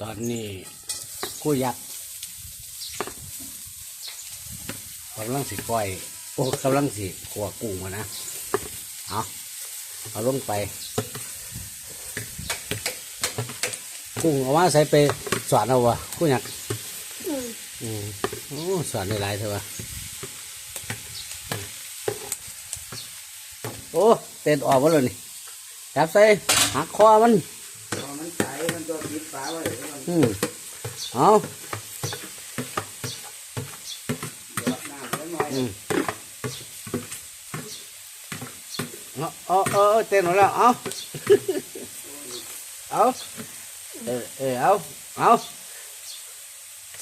ตอนนี้กู้ยักษ์กำลังสิก้อย โอ้กำลังสิขัวกุ้งมานะ เอาเอาลงไป กุ้งเอามาใส่ไปสอนเอาวะกู้ยักษ์อืมอืมโอ้สอนได้หลายเถอะวะโอ้เต้นออกมาแล้วนี่จับใส่หักคอมันพอมันใสมันตัวปิดฝาไว้แล้วมัน อืมเอาอืมเอาเอาเอาเอเต้นหมดแล้วเอาเอาเออเออเอาเอา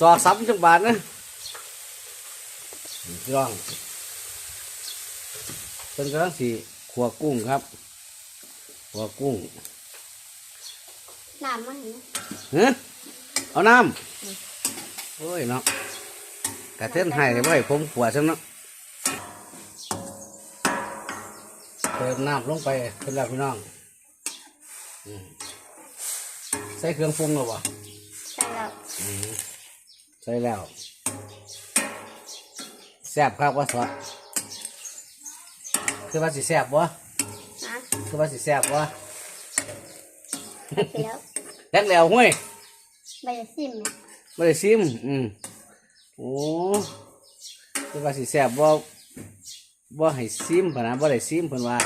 สอซ้ำจังบาทนะพี่น้องเป็นกำลังสีขัวกุ้งครับขัวกุ้ง น้ำมันเห็นไหมเฮ้เอาน้ำโอ้ยเนาะกระเทือนให้เลยไว้ผมขัวซะเนาะเติมน้ำลงไปเป็นแล้วพี่น้องอืมใส่เครื่องปรุงหรอวะใช่แล้วอืมใส่แล้วแซ่บครับว่าสวะคือว่าสิแซ่บวะนะคือว่าสิแซ่บวะไปแล้ว แล้แล้วห้วยใบจะซิมไหมไม่ได้ซิม อืมโอ้คือว่าสิแซ่บว่าว่าให้ซิมพะนะว่าได้ซิมเพิ่นว่า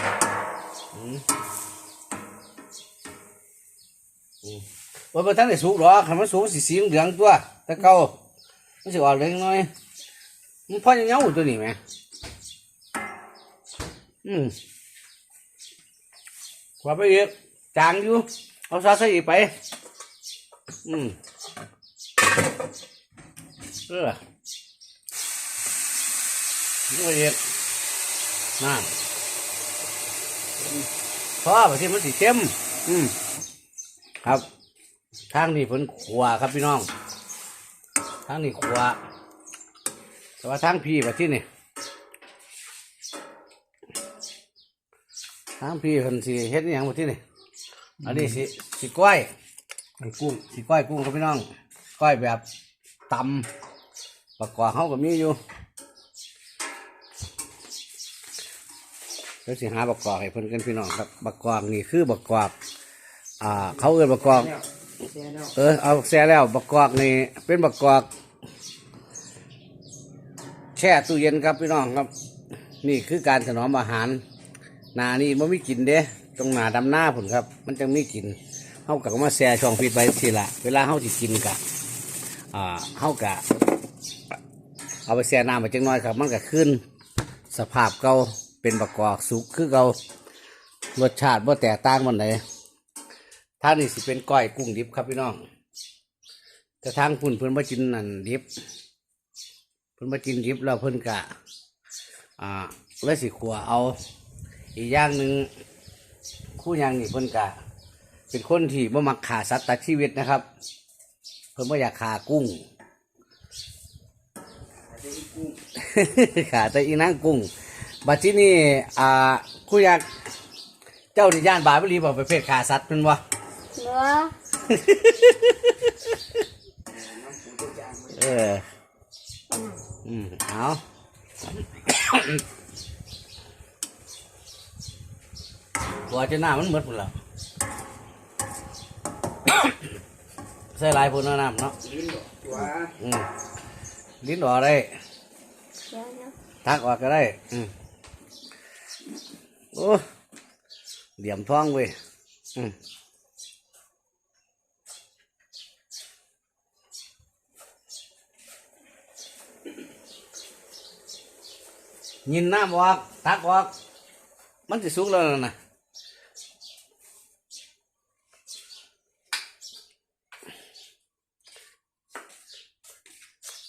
อืมอืมว่าเพิ่นทันได้สุกหรอกคันมันสุกสิสีเหลืองตัวแต่เก่ามันสิออกเหลืองหน่อยมันพอจะเหงาตัวนี้ไหมอืมกว่าไปอีกจางอยู่ เอาซอสใส่อีกไป อืมเออนี่ก็เย็นน้ำเพระว่าที่มันสีเข้ม อืม ครับ ทางนี้เพิ่นขวาครับพี่น้อง ทางนี้ขวาแต่ว่าทางพี่แบบที่นี่ทางพี่เพิ่นสิเฮ็ดอหยังแบบที่นี่ อันนี้สิสิก้อยกุ้งสิก้อยกุ้งครับพี่น้องก้อยแบบตำประกอบเขาก็มีอยู่เดี๋ยวสิหาประกอบให้เพิ่นกันพี่น้องครับประกอบนี่คือประกอบอ่า เขาเอิ้นประกอบเนี่ยแช่แล้วเออเอาแช่แล้วประกอบนี่เป็นประกอบแช่ตู้เย็นครับพี่น้องครับ นี่คือการถนอมอาหารหนานี่มันไม่กินเด้ ตรงหนาดำหน้าผลครับ มันจะไม่กินเฮากับมาแช่ช่องฟิตไว้ทีละเวลาเฮาสิกินกะอ่าเฮากะเอาไปแช่น้ำไปจังน้อยครับ มันก็ขึ้น สภาพเก่าเป็นประกอบสุกคือเก่ารสชาติบ่แตกต่างมันไหนทานี้สิเป็นก้อยกุ้งดิบครับพี่น้องแต่ทางพุ่นเพิ่นมากินนั่นดิบเพิ่นมากินดิบแล้วเพิ่นกะอ่าเลยสิขัวเอา อีกอย่างหนึ่ง คู่อยางนี่เพิ่นกะ เป็นคนที่บ่มักขาสัตว์ตัดชีวิตนะครับ เพิ่นบ่อยากขากุ้ง ขาแต่อีนางกุ้ง บัดที่นี่อ่าคู่อยากเจ้านิย่านบาปรีบอกประเภทขาสัตว์เป็นวะเนื้อเออ อืมเอา หัวจะหน้ามันเหมือนพุ่นแล้วใส่หลายพุ่นเอาน้ำเนาะลิ้นตัวอืมลิ้นออกได้เดี๋ยวนะทักออกก็ได้อืมโอ้เหลี่ยมท้องเว้ยอืมยินน้ำออก ตักออก มันจะสุกแล้วนะ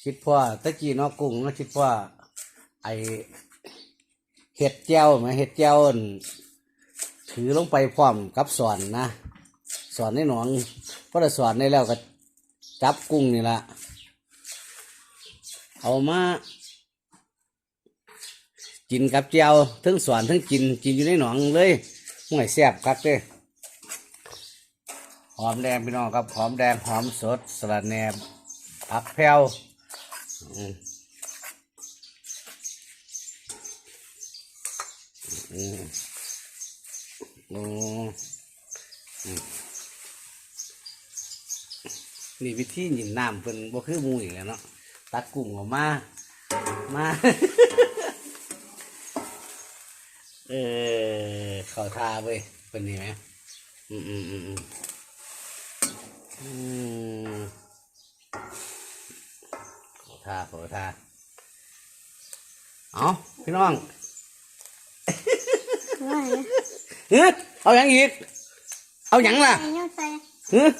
คิดว่าตะกี้เนอกกุ้งเนาะคิดว่าไอเห็ดเจียวไหมเห็ดเจียวถือลงไปพร้อมกับสอนนะสอนในหนองเพราะถ้าสอนในแล้วก็จับกุ้งนี่ละเอามากินกับเจียวทั้งสอนทั้งกินกินอยู่ในหนองเลยห่วยแซ่บคักเลยหอมแดงพี่น้องครับหอมแดงหอมสดสลัดแหนมผักแพรว อืมอืมอืมอืมนี่วิธีหยินน้ำเป็นบ่คือมูอีกแล้วเนาะตักกุ้งออกมา มา เออขอทาเว้ยเป็นนี่ไหมอืมอืมอืมอืม ทาเขอทาเอาพี่น้องว่าไงเฮ้ยเอาอย่างอีก เอาอย่างล่ะไอ้เนี่ยใส่เฮ้ย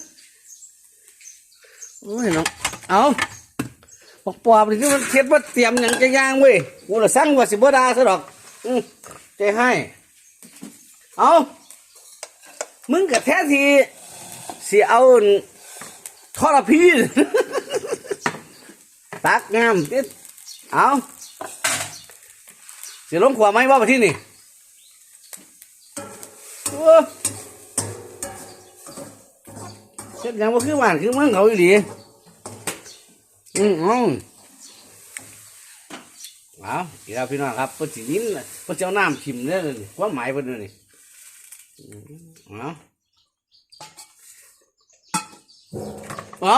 โอ้ยน้องเอาปอกปอบนี่คือมันเทียบว่าเตรียมอย่างจะย่างเว้ยกูละสั่งว่าสิบ่ดาซะดอกอืมใจให้เอามึงกับแท้ทีสิเอาทรพี ตักงามติดเอาสิลงขวาไหมว่ามาที่นี่เช็ดยังว่าคือหวานคือมึงเขาอีหลีอืมอืมเอาเดี๋ยวพี่น้องครับเพิ่นสิยินน่ะเพิ่นจะเอาน้ำชิมเนี่ยนี่ความหมายเพิ่นเนี่ยนี่เอาเอา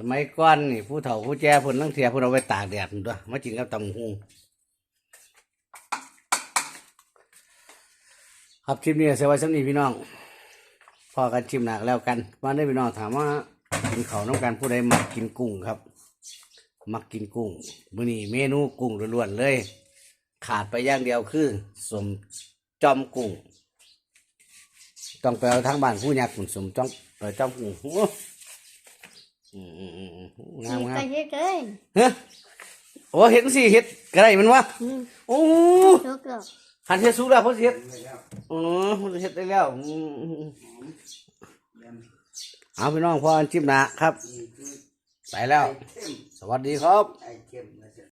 สมัยก่อนนี่ผู้เฒ่าผู้แก่เพิ่นลังเทียเพิ่นเอาไปตากแดดนั่นตัวมากินกับตำบักหุงครับคลิปนี้เสียไว้สักนี้พี่น้อง พอกันชิมหนักแล้วกันมาได้พี่น้องถามว่ากินเขาน้ำกันผู้ใดมักกินกุ้งครับ มักกินกุ้งมื้อนี้เมนูกุ้งล้วนๆเลย ขาดไปอย่างเดียวคือสมจอมกุ้งต้องไปเอาทางบ้านผู้ยักษ์ขุนสมจอมเออจอมกุ้งโอ้อืมอืมอืมอืมงามงามก็เยอะเกินเฮ้ยโอ้เห็นสิเห็ดกระไรมันวะอืมโอ้ทุกหรอกหันเห็ดสุกแล้วเพราะเห็ดไม่แล้วอ๋อมันเห็ดได้แล้วอืมอืมอืมเดี๋ยวเอาพี่น้องพออันจิ้มหนะครับนี่คือไปแล้วไอเข้มสวัสดีครับ ไอเข้มนะ